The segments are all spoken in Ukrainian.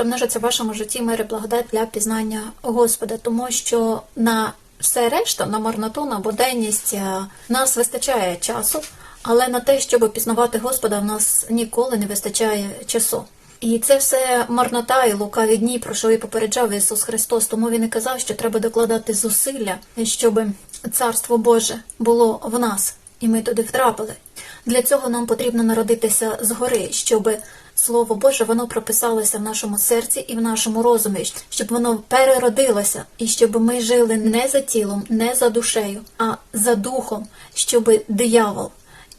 примножиться в вашому житті мир і благодать для пізнання Господа, тому що на все решта, на марноту, на буденність е, нас вистачає часу, але на те, щоб пізнавати Господа, в нас ніколи не вистачає часу. І це все марнота і лукаві дні, про що і попереджав Ісус Христос. Тому він і казав, що треба докладати зусилля, щоб Царство Боже було в нас, і ми туди втрапили. Для цього нам потрібно народитися згори, щоб Слово Боже воно прописалося в нашому серці і в нашому розумі, щоб воно переродилося, і щоб ми жили не за тілом, не за душею, а за духом, щоб диявол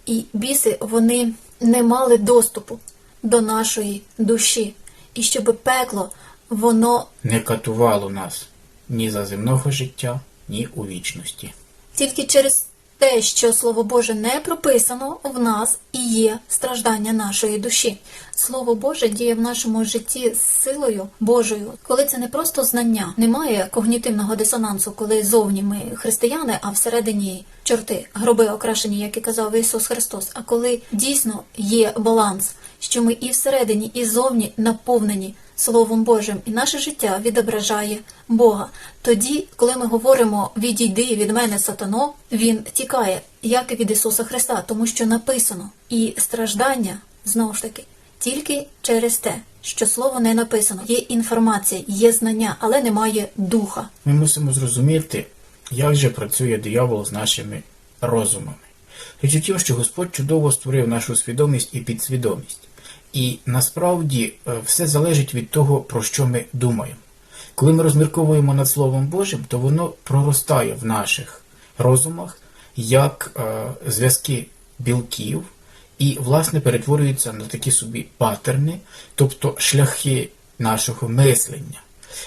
і біси вони не мали доступу до нашої душі, і щоб пекло воно не катувало нас ні за земного життя, ні у вічності. тільки через те, що Слово Боже не прописано в нас і є страждання нашої душі. Слово Боже діє в нашому житті з силою Божою, коли це не просто знання, немає когнітивного дисонансу, коли зовні ми християни, а всередині чорти, гроби окрашені, як і казав Ісус Христос. А коли дійсно є баланс, що ми і всередині, і зовні наповнені Словом Божим, і наше життя відображає Бога. Тоді, коли ми говоримо відійди від мене, сатано, він тікає, як і від Ісуса Христа, тому що написано і страждання знову ж таки тільки через те, що слово не написано. Є інформація, є знання, але немає духа. Ми мусимо зрозуміти, як же працює диявол з нашими розумами. Річ у що Господь чудово створив нашу свідомість і підсвідомість. І насправді е, все залежить від того, про що ми думаємо. Коли ми розмірковуємо над Словом Божим, то воно проростає в наших розумах як е, зв'язки білків і, власне, перетворюється на такі собі патерни, тобто шляхи нашого мислення.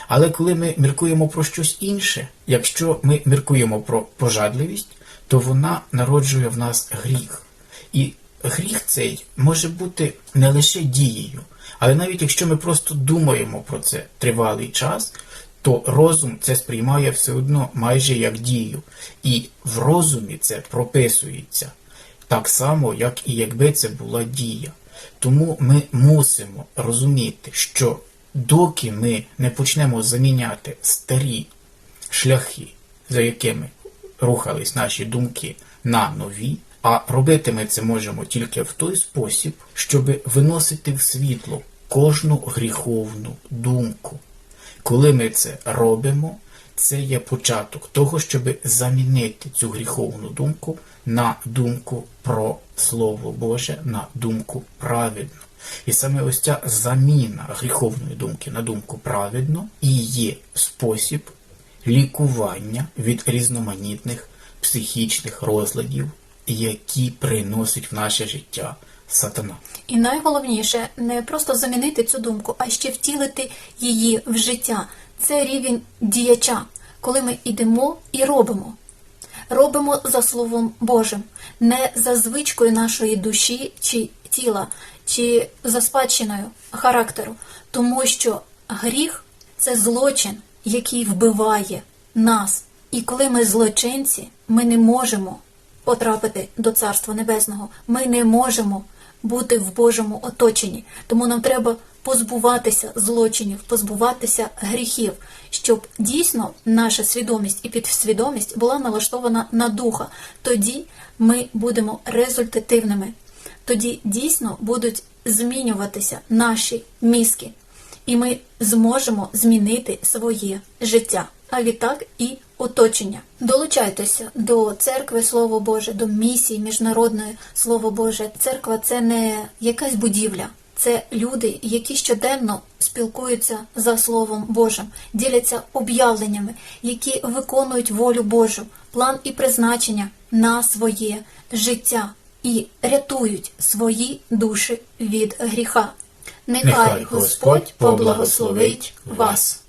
Але коли ми міркуємо про щось інше, якщо ми міркуємо про пожадливість, то вона народжує в нас гріх. І гріх цей може бути не лише дією, але навіть якщо ми просто думаємо про це тривалий час, то розум це сприймає все одно майже як дію. І в розумі це прописується так само, як і якби це була дія. Тому ми мусимо розуміти, що доки ми не почнемо заміняти старі шляхи, за якими рухались наші думки на нові, а робити ми це можемо тільки в той спосіб, щоб виносити в світло кожну гріховну думку. Коли ми це робимо, це є початок того, щоб замінити цю гріховну думку на думку про Слово Боже, на думку праведну. І саме ось ця заміна гріховної думки на думку праведну і є спосіб лікування від різноманітних психічних розладів, які приносить в наше життя сатана. І найголовніше не просто замінити цю думку, а ще втілити її в життя. Це рівень діяча, коли ми йдемо і робимо. Робимо за Словом Божим, не за звичкою нашої душі чи тіла, чи за спадщиною характеру, тому що гріх це злочин, який вбиває нас. І коли ми злочинці, ми не можемо потрапити до Царства Небесного. Ми не можемо бути в Божому оточенні. Тому нам треба позбуватися злочинів, позбуватися гріхів, щоб дійсно наша свідомість і підсвідомість була налаштована на духа. Тоді ми будемо результативними. Тоді дійсно будуть змінюватися наші мізки, і ми зможемо змінити своє життя, а відтак і оточення. Долучайтеся до церкви Слово Боже, до місії міжнародної Слово Боже. Церква це не якась будівля. Це люди, які щоденно спілкуються за Словом Божим, діляться об'явленнями, які виконують волю Божу, план і призначення на своє життя і рятують свої душі від гріха. Нехай Господь поблагословить вас.